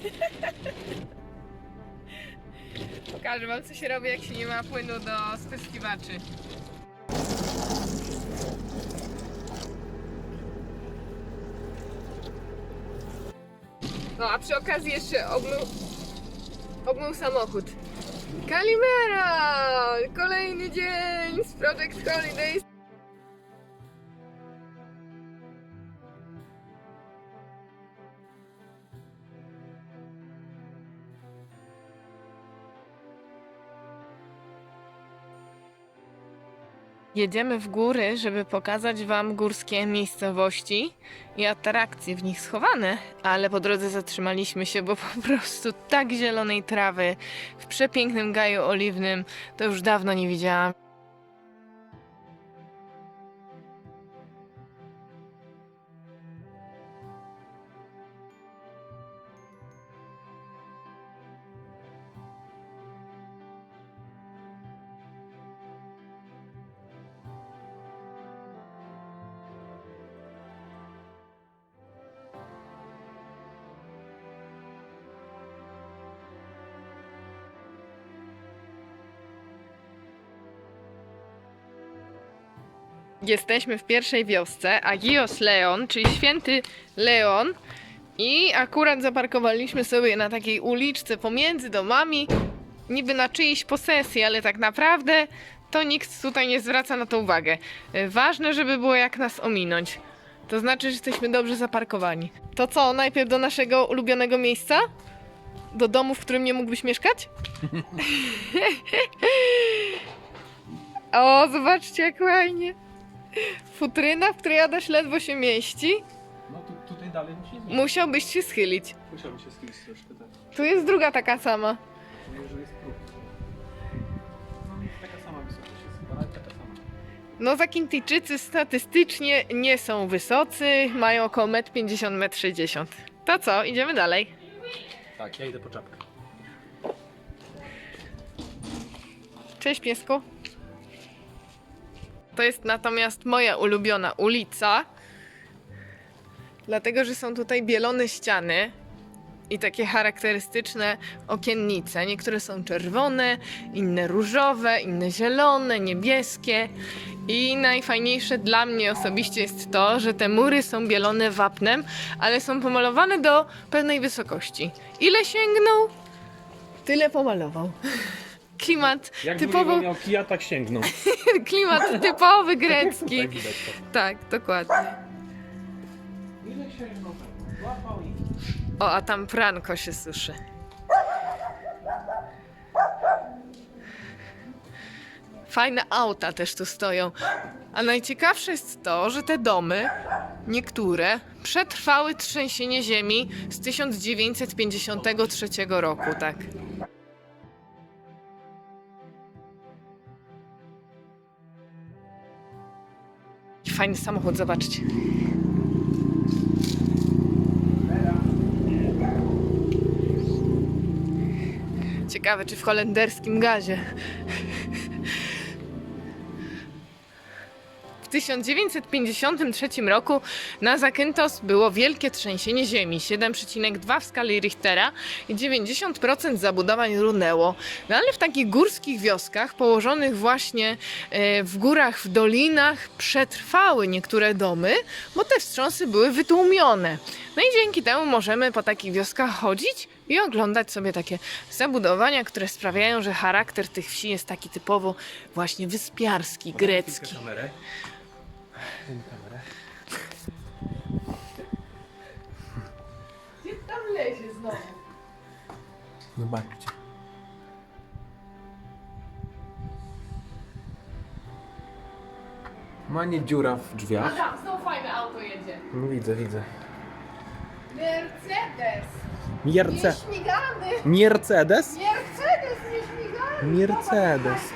Pokażę wam, co się robi, jak się nie ma płynu do spyskiwaczy. No, a przy okazji jeszcze obmył, obmył samochód. Kalimera! Kolejny dzień z Project Holidays. Jedziemy w góry, żeby pokazać Wam górskie miejscowości i atrakcje w nich schowane, ale po drodze zatrzymaliśmy się, bo po prostu tak zielonej trawy w przepięknym gaju oliwnym to już dawno nie widziałam. Jesteśmy w pierwszej wiosce, Agios Leon, czyli święty Leon. I akurat zaparkowaliśmy sobie na takiej uliczce pomiędzy domami, niby na czyjejś posesji, ale tak naprawdę to nikt tutaj nie zwraca na to uwagę. Ważne, żeby było jak nas ominąć. To znaczy, że jesteśmy dobrze zaparkowani. To co, najpierw do naszego ulubionego miejsca? Do domu, w którym nie mógłbyś mieszkać? o, zobaczcie jak fajnie. Futryna, w której Adaś ledwo się mieści. No tu, tutaj dalej musi zmienić. Musiałbyś się schylić. Musiałbym się schylić troszkę, tak. Tu jest druga taka sama. Czuję, że jest próg. No, taka sama wysokość jest chyba, ale taka sama. No Zakintijczycy statystycznie nie są wysocy, mają około 1,50 m, 60 To co, idziemy dalej. Tak, ja idę po czapkę. Cześć piesku. To jest natomiast moja ulubiona ulica, dlatego że są tutaj bielone ściany i takie charakterystyczne okiennice. Niektóre są czerwone, inne różowe, inne zielone, niebieskie. I najfajniejsze dla mnie osobiście jest to, że te mury są bielone wapnem, ale są pomalowane do pewnej wysokości. Ile sięgnął, tyle pomalował. Klimat typowo miał kija, tak sięgnął. Klimat typowy grecki. Tak widać to. Tak, dokładnie. Ile sięgnął? Łapał i... O, a tam pranko się suszy. Fajne auta też tu stoją. A najciekawsze jest to, że te domy, niektóre, przetrwały trzęsienie ziemi z 1953 roku, tak. Fajny samochód, zobaczcie. Ciekawe, czy w holenderskim gazie. 1953 roku na Zakynthos było wielkie trzęsienie ziemi, 7,2 w skali Richtera i 90% zabudowań runęło. No ale w takich górskich wioskach, położonych właśnie e, w górach, w dolinach, przetrwały niektóre domy, bo te wstrząsy były wytłumione. No i dzięki temu możemy po takich wioskach chodzić i oglądać sobie takie zabudowania, które sprawiają, że charakter tych wsi jest taki typowo właśnie wyspiarski, grecki. Gdzie tam lezie znowu? Zobaczcie. Ma nie dziura w drzwiach. Adam, znowu fajne auto jedzie. No widzę, widzę. Mercedes. Mierce... Nieśmigany. Mercedes? Mercedes nieśmigany. Mercedes.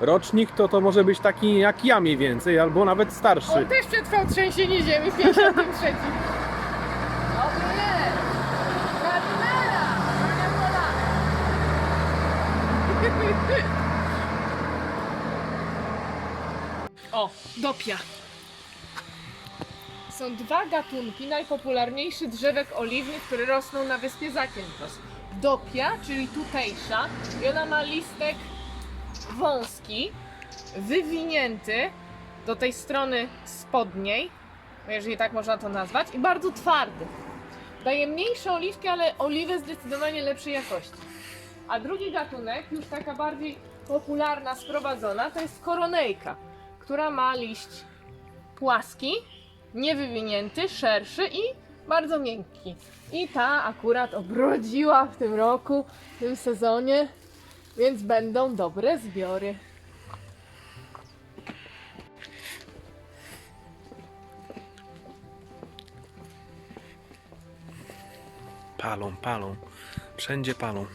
Rocznik to to może być taki jak ja mniej więcej, albo nawet On starszy. też przetrwał trzęsienie ziemi w 53. Dobry jest. Kalimera. O, dopia. są dwa gatunki najpopularniejszych drzewek oliwnych, które rosną na wyspie Zakynthos. Dopia, czyli tutejsza, i ona ma listek wąski, wywinięty do tej strony spodniej, jeżeli tak można to nazwać, i bardzo twardy. Daje mniejsze oliwki, ale oliwy zdecydowanie lepszej jakości. A drugi gatunek, już taka bardziej popularna, sprowadzona, to jest koronejka, która ma liść płaski, niewywinięty, szerszy i bardzo miękki. I ta akurat obrodziła w tym roku, w tym sezonie, więc będą dobre zbiory. Palą, palą. Wszędzie palą.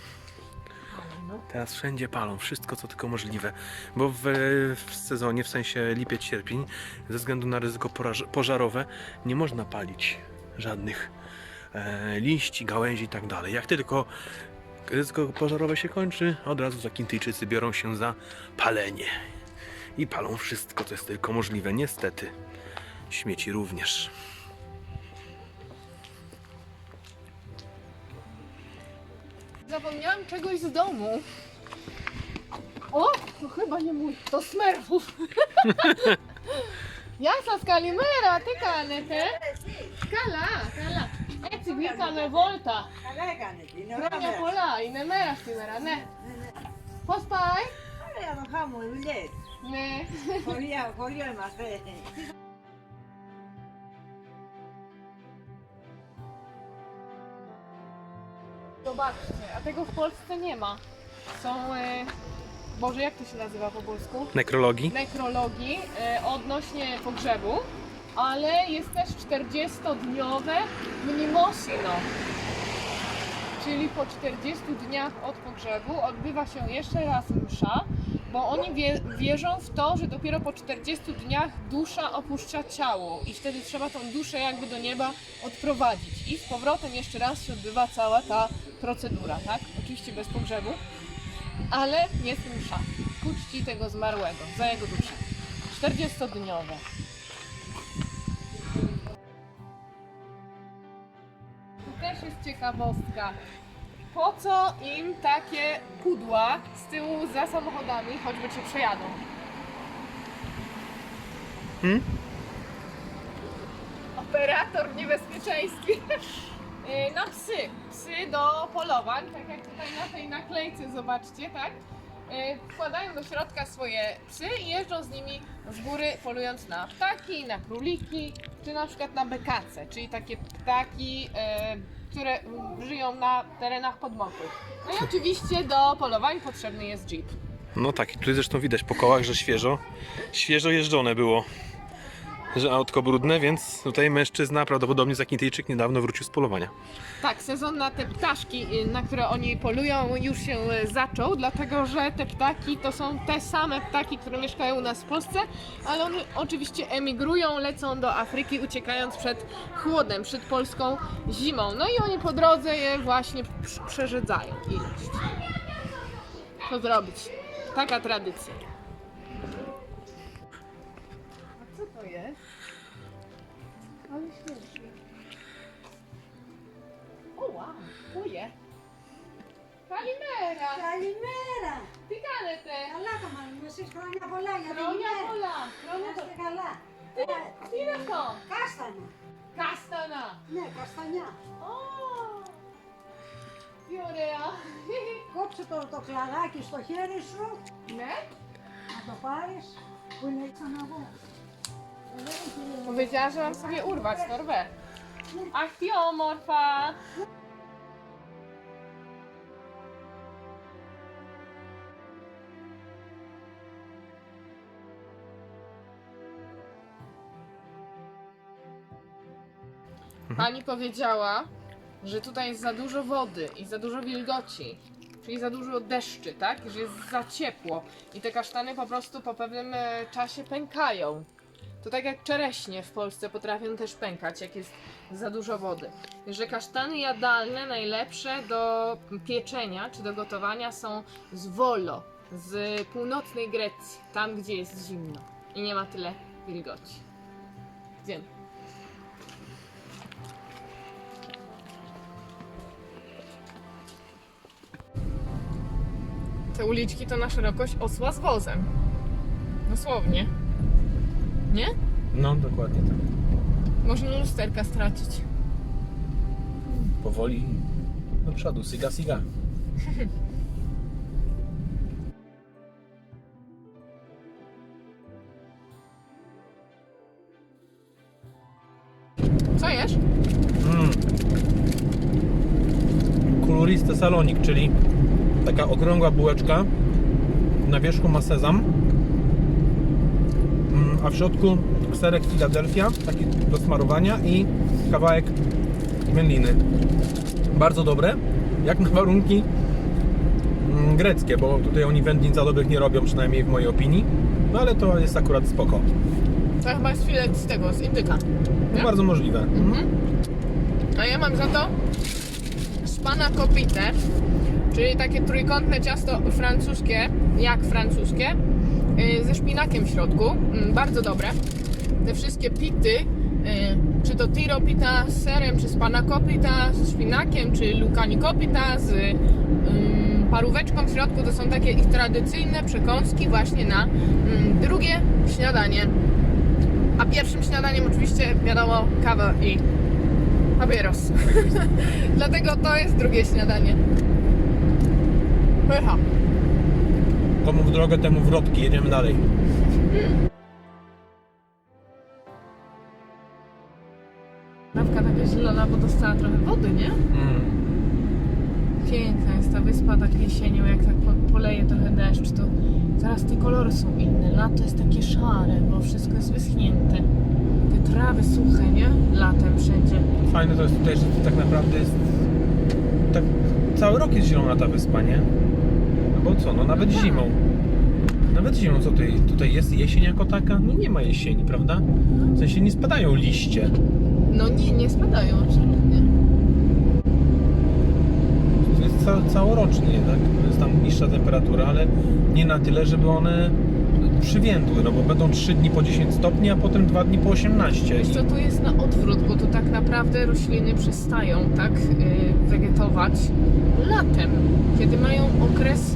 Teraz wszędzie palą, wszystko co tylko możliwe. Bo w, w sezonie, w sensie lipiec, sierpień, ze względu na ryzyko pożarowe, nie można palić żadnych e, liści, gałęzi i tak dalej. Jak tylko ryzyko pożarowe się kończy, od razu Zakintyjczycy biorą się za palenie. I palą wszystko, co jest tylko możliwe. Niestety. Śmieci również. Zapomniałam czegoś z domu. O, to chyba nie mój, to smerfów. Jasa skalimera, ty kanete. Kala, kala. Eci vikane volta. Kronia pola, i ne mera stimera, ne. Pospaj? Ne. Zobaczcie, a tego w Polsce nie ma. Są, e, Boże, jak to się nazywa po polsku? Nekrologii. Nekrologii e, odnośnie pogrzebu, ale jest też 40-dniowe mnimosino. Czyli po 40 dniach od pogrzebu odbywa się jeszcze raz msza, bo oni wie, wierzą w to, że dopiero po 40 dniach dusza opuszcza ciało i wtedy trzeba tą duszę jakby do nieba odprowadzić. I z powrotem jeszcze raz się odbywa cała ta procedura, tak? Oczywiście bez pogrzebu, ale jest msza ku czci tego zmarłego, za jego duszę. 40-dniowe. Też jest ciekawostka. Po co im takie pudła z tyłu za samochodami, choćby cię przejadą? Hmm? Operator w niebezpieczeństwie. Yy, Na psy. Psy do polowań, tak jak tutaj na tej naklejce zobaczcie, tak? Yy, Wkładają do środka swoje psy i jeżdżą z nimi z góry polując na ptaki, na króliki, czy na przykład na bekace, czyli takie ptaki, yy, które żyją na terenach podmokłych. No i oczywiście do polowań potrzebny jest jeep. No tak, i tu zresztą widać po kołach, że świeżo, świeżo jeżdżone było. Że autko brudne, więc tutaj mężczyzna, prawdopodobnie Zakintyjczyk, niedawno wrócił z polowania. Tak, sezon na te ptaszki, y, na które oni polują, już się y, zaczął, dlatego że te ptaki to są te same ptaki, które mieszkają u nas w Polsce, ale one oczywiście emigrują, lecą do Afryki, uciekając przed chłodem, przed polską zimą. No i oni po drodze je właśnie prz- przerzedzają. Co zrobić? Taka tradycja. Καλημέρα! Τι κάνετε; Καλά τα μάλλον, εσείς χρόνια πολλά για την Χρόνια ημέρα. πολλά! Χρόνια Να είστε πολλά! καλά. Τι, τι είναι αυτό; Κάστανα. Κάστανα! Ναι, καστανιά. Ω, Τι ωραία! Κόψε το, το κλαράκι στο χέρι σου, Ναι, να το πάρεις, που είναι ξαναγώ. powiedziała, że mam sobie urwać torbę. Ach, ty omorfa! Pani powiedziała, że tutaj jest za dużo wody i za dużo wilgoci, czyli za dużo deszczy, tak? Że jest za ciepło i te kasztany po prostu po pewnym e, czasie pękają. To tak jak czereśnie w Polsce potrafią też pękać, jak jest za dużo wody. Że kasztany jadalne najlepsze do pieczenia czy do gotowania są z Volo, z północnej Grecji, tam gdzie jest zimno i nie ma tyle wilgoci. Wiem. Te uliczki to na szerokość osła z wozem. Dosłownie. Nie? No, dokładnie tak. Można lusterka stracić. Powoli do przodu, siga, siga. Co jesz? Mm. Koloriste salonik, czyli taka okrągła bułeczka. Na wierzchu ma sezam, Mm, a w środku serek Philadelphia, taki do smarowania i kawałek wędliny. Bardzo dobre, jak na warunki mm, greckie, bo tutaj oni wędlin za dobrych nie robią, przynajmniej w mojej opinii. No ale to jest akurat spoko. To chyba jest filet z tego, z indyka. No, bardzo możliwe. Mhm. A ja mam za to szpana kopite, czyli takie trójkątne ciasto francuskie, jak francuskie, yy, ze szpinakiem w środku. Mm, Bardzo dobre. Te wszystkie pity, yy, czy to tiro pita z serem, czy z szpinakiem, czy lucani kopita z ym, paróweczką w środku, to są takie ich tradycyjne przekąski właśnie na mm, drugie śniadanie. A pierwszym śniadaniem oczywiście wiadomo kawa i papieros. Dlatego to jest drugie śniadanie. Komu w drogę, temu wrotki. Jedziemy dalej. Nawka taka zielona, bo dostała trochę wody, nie? Mm. Piękna jest ta wyspa tak jesienią, jak tak po- poleje trochę deszcz, to zaraz te kolory są inne. Lato jest takie szare, bo wszystko jest wyschnięte. Te trawy suche, nie? Latem wszędzie. Fajne to jest tutaj, że to tak naprawdę jest. Tak, cały rok jest zielona ta wyspa, nie? Bo co, no nawet tak. zimą. Nawet zimą, co tutaj, tutaj jest jesień jako taka? No nie ma jesieni, prawda? W sensie nie spadają liście. No nie, nie spadają absolutnie. To jest ca całorocznie. To jest tam niższa temperatura, ale nie na tyle, żeby one przywiędły, no bo będą 3 dni po 10 stopni, a potem 2 dni po 18. Wiesz co, tu jest na odwrót, bo tu tak naprawdę rośliny przestają tak yy, wegetować latem, kiedy mają okres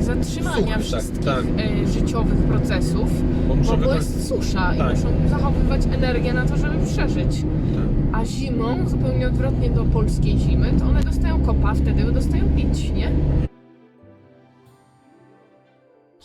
zatrzymania tak, wszystkich tak. yy, życiowych procesów, Bo bo, bo wykorzystać- jest susza i Tak. muszą zachowywać energię na to, żeby przeżyć. Tak. A zimą, zupełnie odwrotnie do polskiej zimy, to one dostają kopa, wtedy dostają pić, nie?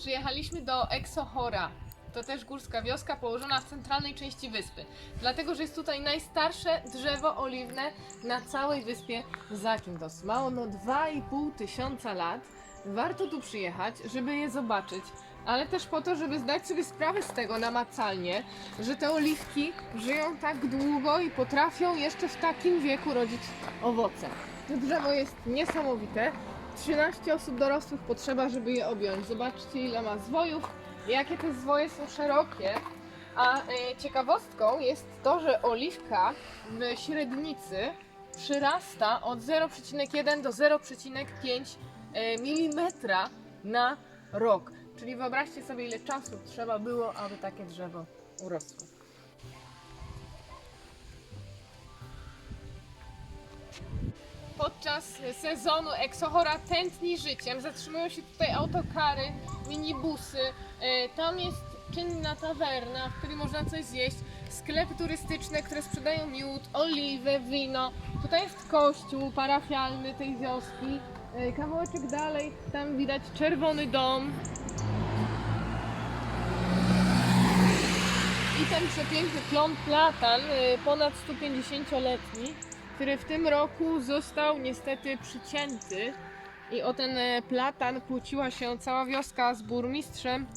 Przyjechaliśmy do Exochora. To też górska wioska położona w centralnej części wyspy. Dlatego, że jest tutaj najstarsze drzewo oliwne na całej wyspie Zakynthos. Ma ono 2,5 tysiąca lat. Warto tu przyjechać, żeby je zobaczyć, ale też po to, żeby zdać sobie sprawę z tego namacalnie, że te oliwki żyją tak długo i potrafią jeszcze w takim wieku rodzić owoce. To drzewo jest niesamowite. 13 osób dorosłych potrzeba, żeby je objąć. Zobaczcie, ile ma zwojów, jakie te zwoje są szerokie. A e, ciekawostką jest to, że oliwka w średnicy przyrasta od 0,1 do 0,5 mm na rok. Czyli wyobraźcie sobie, ile czasu trzeba było, aby takie drzewo urosło. Podczas sezonu Exochora tętni życiem. Zatrzymują się tutaj autokary, minibusy. E, Tam jest czynna tawerna, w której można coś zjeść. Sklepy turystyczne, które sprzedają miód, oliwę, wino. Tutaj jest kościół parafialny tej wioski. E, Kawałeczek dalej, tam widać czerwony dom. I ten przepiękny klon platan, y, ponad 150-letni, który w tym roku został niestety przycięty. I o ten e, platan kłóciła się cała wioska z burmistrzem.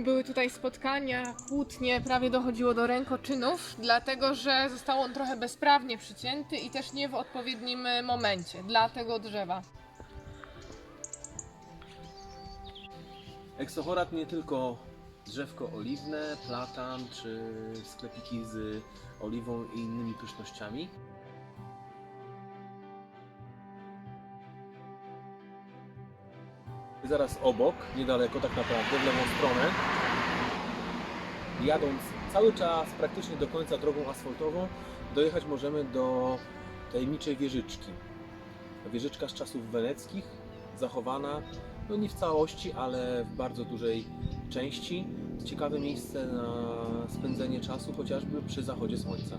Były tutaj spotkania, kłótnie, prawie dochodziło do rękoczynów, dlatego że został on trochę bezprawnie przycięty i też nie w odpowiednim e, momencie dla tego drzewa. Eksochorat nie tylko drzewko oliwne, platan czy sklepiki z oliwą i innymi pysznościami. Zaraz obok, niedaleko tak naprawdę, w lewą stronę, jadąc cały czas praktycznie do końca drogą asfaltową, dojechać możemy do tajemniczej wieżyczki. Wieżyczka z czasów weneckich, zachowana no nie w całości, ale w bardzo dużej części. Ciekawe miejsce na spędzenie czasu, chociażby przy zachodzie słońca.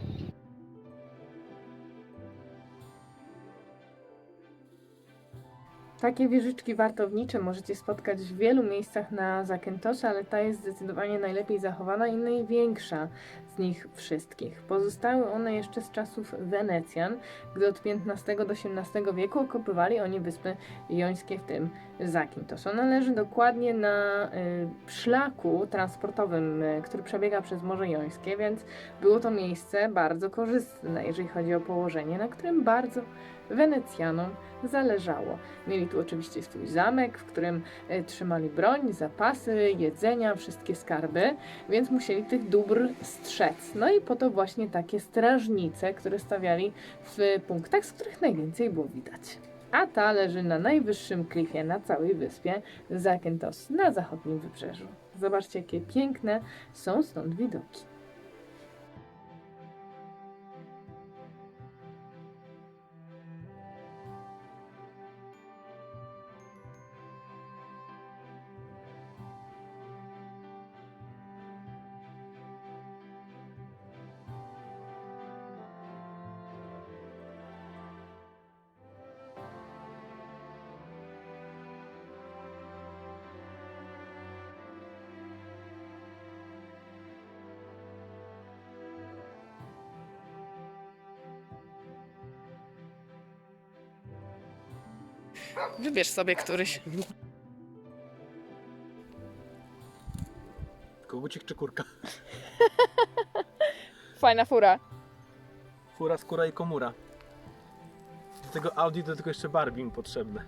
Takie wieżyczki wartownicze możecie spotkać w wielu miejscach na Zakętosie, ale ta jest zdecydowanie najlepiej zachowana i największa z nich wszystkich. Pozostały one jeszcze z czasów Wenecjan, gdy od XV do XVIII wieku okupywali oni wyspy jońskie, w tym Zakynthos. Ona leży dokładnie na y, szlaku transportowym, y, który przebiega przez Morze Jońskie, więc było to miejsce bardzo korzystne, jeżeli chodzi o położenie, na którym bardzo Wenecjanom zależało. Mieli tu oczywiście swój zamek, w którym e, trzymali broń, zapasy, jedzenia, wszystkie skarby, więc musieli tych dóbr strzec. No i po to właśnie takie strażnice, które stawiali w punktach, z których najwięcej było widać. A ta leży na najwyższym klifie na całej wyspie Zakynthos na zachodnim wybrzeżu. Zobaczcie, jakie piękne są stąd widoki. Wybierz sobie któryś. Kogucik czy kurka? Fajna fura. Fura, skóra i komura. Do tego Audi to tylko jeszcze Barbie mi potrzebne.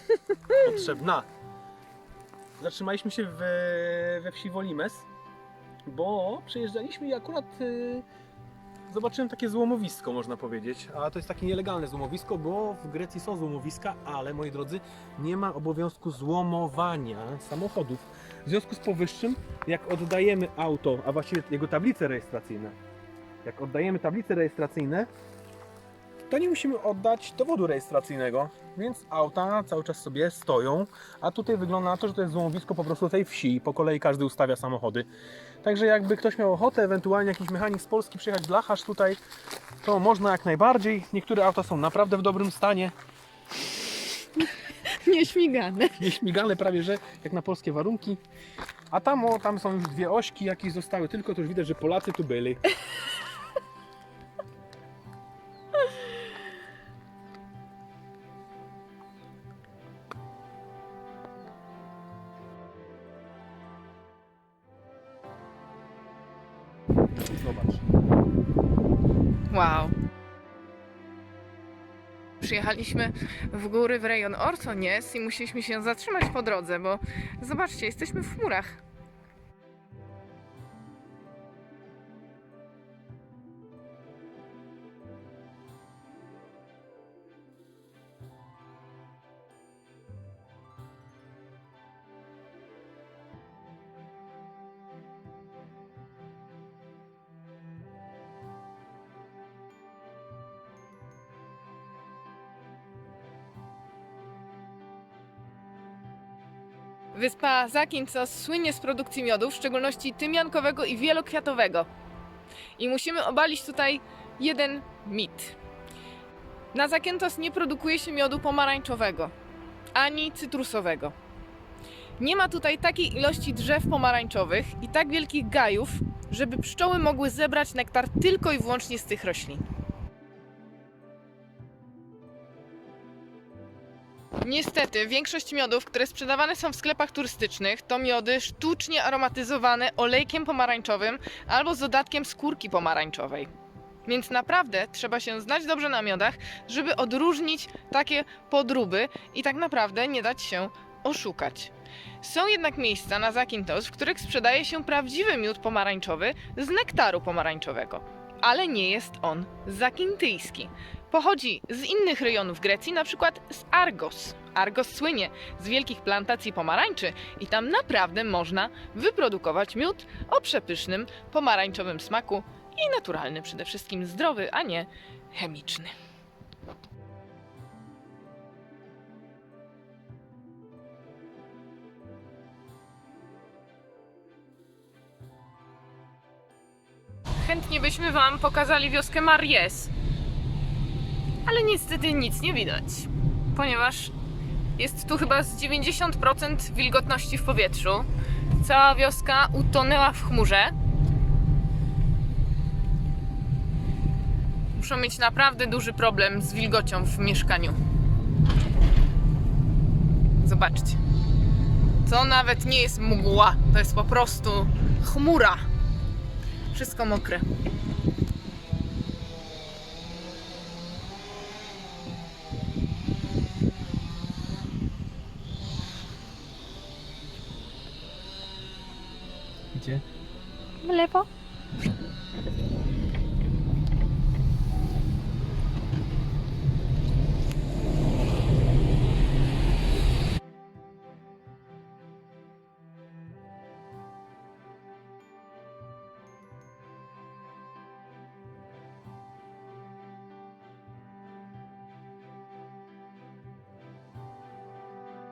Potrzebna. Zatrzymaliśmy się we, we wsi Wolimes, bo przejeżdżaliśmy i akurat y, zobaczyłem takie złomowisko, można powiedzieć. A to jest takie nielegalne złomowisko, bo w Grecji są złomowiska, ale moi drodzy, nie ma obowiązku złomowania samochodów. W związku z powyższym, jak oddajemy auto, a właściwie jego tablice rejestracyjne, jak oddajemy tablice rejestracyjne, to nie musimy oddać dowodu rejestracyjnego, więc auta cały czas sobie stoją, a tutaj wygląda na to, że to jest złomowisko po prostu tej wsi i po kolei każdy ustawia samochody. Także jakby ktoś miał ochotę, ewentualnie jakiś mechanik z Polski przyjechać blacharz tutaj, to można jak najbardziej. Niektóre auta są naprawdę w dobrym stanie, Nieśmigane. nieśmigane prawie, że jak na polskie warunki. A tam, o, tam są już dwie ośki, jakieś zostały tylko, to już widać, że Polacy tu byli. Przyjechaliśmy w góry w rejon Ortonies i musieliśmy się zatrzymać po drodze, bo zobaczcie, jesteśmy w chmurach. Wyspa Zakynthos słynie z produkcji miodu, w szczególności tymiankowego i wielokwiatowego. I musimy obalić tutaj jeden mit. Na Zakynthos nie produkuje się miodu pomarańczowego, ani cytrusowego. Nie ma tutaj takiej ilości drzew pomarańczowych i tak wielkich gajów, żeby pszczoły mogły zebrać nektar tylko i wyłącznie z tych roślin. Niestety, większość miodów, które sprzedawane są w sklepach turystycznych, to miody sztucznie aromatyzowane olejkiem pomarańczowym albo z dodatkiem skórki pomarańczowej. Więc naprawdę trzeba się znać dobrze na miodach, żeby odróżnić takie podróby i tak naprawdę nie dać się oszukać. Są jednak miejsca na Zakynthos, w których sprzedaje się prawdziwy miód pomarańczowy z nektaru pomarańczowego. Ale nie jest on zakintyjski. Pochodzi z innych rejonów Grecji, na przykład z Argos. Argos słynie z wielkich plantacji pomarańczy i tam naprawdę można wyprodukować miód o przepysznym pomarańczowym smaku i naturalny przede wszystkim zdrowy, a nie chemiczny. Chętnie byśmy Wam pokazali wioskę Maries. Ale niestety nic nie widać, ponieważ jest tu chyba z 90% wilgotności w powietrzu. Cała wioska utonęła w chmurze. Muszą mieć naprawdę duży problem z wilgocią w mieszkaniu. Zobaczcie. To nawet nie jest mgła, to jest po prostu chmura. Wszystko mokre.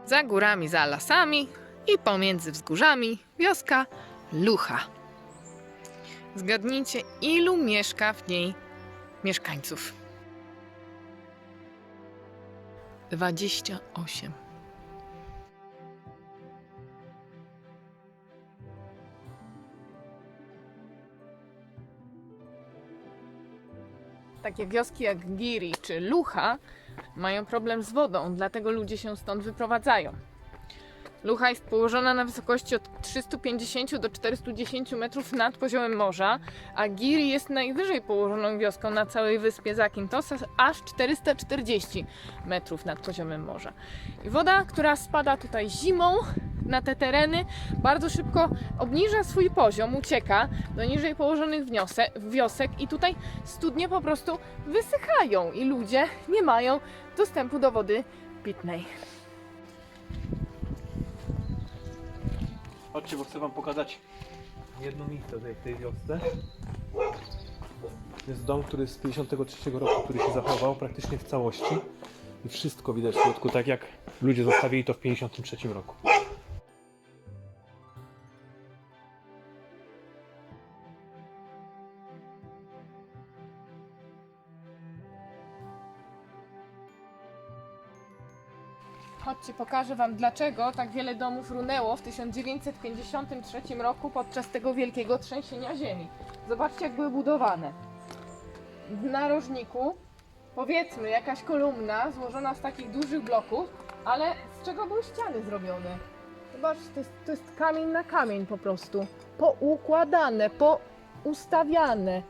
Za górami, za lasami i pomiędzy wzgórzami wioska Lucha. Zgadnijcie, ilu mieszka w niej mieszkańców? 28. Takie wioski jak Giri czy Lucha mają problem z wodą, dlatego ludzie się stąd wyprowadzają. Lucha jest położona na wysokości od 350 do 410 metrów nad poziomem morza, a Giri jest najwyżej położoną wioską na całej wyspie Zakynthos, aż 440 metrów nad poziomem morza. I woda, która spada tutaj zimą na te tereny, bardzo szybko obniża swój poziom, ucieka do niżej położonych wniose, wiosek i tutaj studnie po prostu wysychają i ludzie nie mają dostępu do wody pitnej. Chodźcie, bo chcę wam pokazać jedno miejsce tutaj w tej wiosce. To jest dom, który z 53 roku, który się zachował praktycznie w całości. I wszystko widać w środku, tak jak ludzie zostawili to w 53 roku. Pokażę Wam dlaczego tak wiele domów runęło w 1953 roku podczas tego wielkiego trzęsienia ziemi. Zobaczcie, jak były budowane. W narożniku, powiedzmy, jakaś kolumna złożona z takich dużych bloków, ale z czego były ściany zrobione? Zobaczcie, to jest, to jest kamień na kamień po prostu. Poukładane, poustawiane.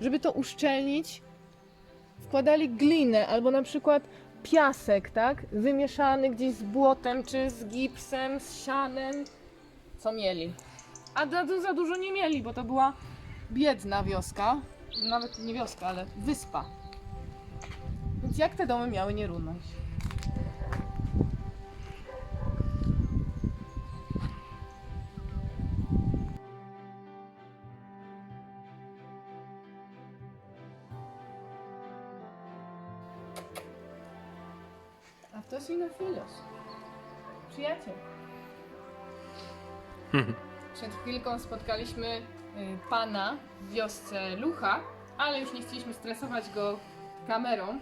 Żeby to uszczelnić, wkładali glinę albo na przykład piasek, tak? Wymieszany gdzieś z błotem, czy z gipsem, z sianem. Co mieli? A za, za dużo nie mieli, bo to była biedna wioska. Nawet nie wioska, ale wyspa. Więc jak te domy miały nie runąć? A to Sinofilos. Przyjaciel. Przed chwilką spotkaliśmy y, pana w wiosce Lucha, ale już nie chcieliśmy stresować go kamerą.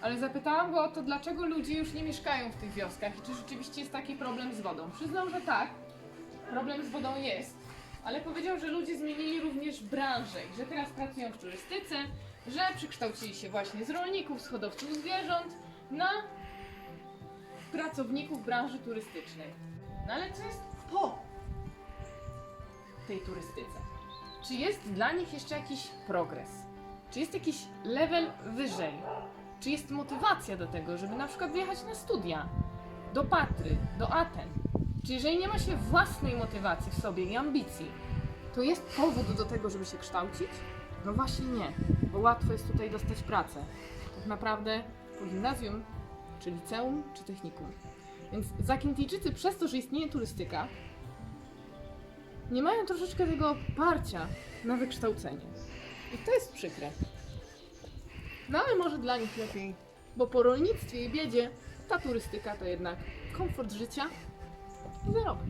Ale zapytałam go o to, dlaczego ludzie już nie mieszkają w tych wioskach i czy rzeczywiście jest taki problem z wodą. Przyznał, że tak, problem z wodą jest, ale powiedział, że ludzie zmienili również branżę i że teraz pracują w turystyce, że przekształcili się właśnie z rolników, z hodowców zwierząt na pracowników branży turystycznej. No ale co jest po tej turystyce? Czy jest dla nich jeszcze jakiś progres? Czy jest jakiś level wyżej? Czy jest motywacja do tego, żeby na przykład wyjechać na studia do Patry, do Aten? Czy jeżeli nie ma się własnej motywacji w sobie i ambicji, to jest powód do tego, żeby się kształcić? No właśnie nie, bo łatwo jest tutaj dostać pracę. Tak naprawdę po gimnazjum, czy liceum, czy technikum. Więc Zakintijczycy przez to, że istnieje turystyka, nie mają troszeczkę tego oparcia na wykształcenie. I to jest przykre. No ale może dla nich lepiej, bo po rolnictwie i biedzie ta turystyka to jednak komfort życia i zarobek.